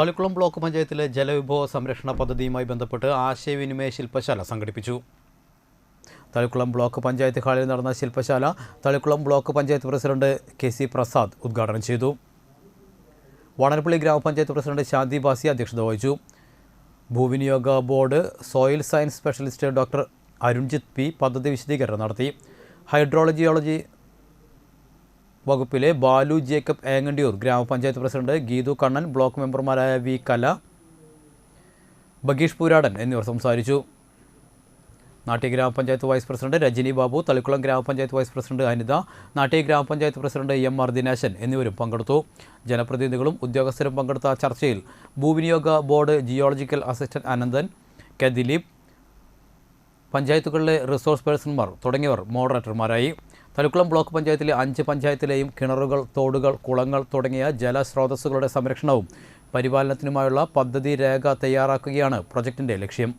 Thalikkulam block പഞ്ചായത്തിലെ ജലവിഭവ സംരക്ഷണ പദ്ധതിയുമായി ബന്ധപ്പെട്ട് ആശയവിനിമയ ശില്പശാല സംഘടിപ്പിച്ചു. തളിക്കുളം ബ്ലോക്ക് പഞ്ചായത്ത് ഹാളിൽ നടന്ന ശില്പശാല Thalikulam block panchayat president K C Prasad ഉദ്ഘാടനം ചെയ്തു. വടനപ്പള്ളി ഗ്രാമപഞ്ചായത്ത് പ്രസിഡന്റ് ശാന്തി ബാസി അധ്യക്ഷത വഹിച്ചു. ഭൂവിനിയോഗ board soil science specialist doctor Arunjith P പദ്ധതി വിശദീകരണം നടത്തി. ഹൈഡ്രോളജിയോളജി വകുപ്പിലെ ബാലു ജേക്കബ് ഏങ്ങണ്ടിയൂർ ഗ്രാമപഞ്ചായത്ത് പ്രസിഡന്റ് ഗീതു കണ്ണൻ ബ്ലോക്ക് മെമ്പർമാരായ വി കല ബഗീഷ് പൂരാടൻ എന്നിവർ സംസാരിച്ചു. നാട്യ ഗ്രാമപഞ്ചായത്ത് വൈസ് പ്രസിഡന്റ് രജനി ബാബു തളിക്കുളം ഗ്രാമപഞ്ചായത്ത് വൈസ് പ്രസിഡന്റ് അനിത നാട്യ ഗ്രാമപഞ്ചായത്ത് പ്രസിഡന്റ് എം ആർ ദിനേശൻ എന്നിവരും പങ്കെടുത്തു. ജനപ്രതിനിധികളും ഉദ്യോഗസ്ഥരും പങ്കെടുത്ത ചർച്ചയിൽ ഭൂവിനിയോഗ board geological assistant Ananthan K Dileep പഞ്ചായത്തുകളിലെ റിസോഴ്സ് പേഴ്സൺമാർ തുടങ്ങിയവർ മോഡറേറ്റർമാരായി. തളിക്കുളം ബ്ലോക്ക് പഞ്ചായത്തിലെ അഞ്ച് പഞ്ചായത്തിലെയും കിണറുകൾ തോടുകൾ കുളങ്ങൾ തുടങ്ങിയ ജലസ്രോതസ്സുകളുടെ സംരക്ഷണവും പരിപാലനത്തിനുമായുള്ള പദ്ധതി രേഖ തയ്യാറാക്കുകയാണ് പ്രൊജക്ടിന്റെ ലക്ഷ്യം.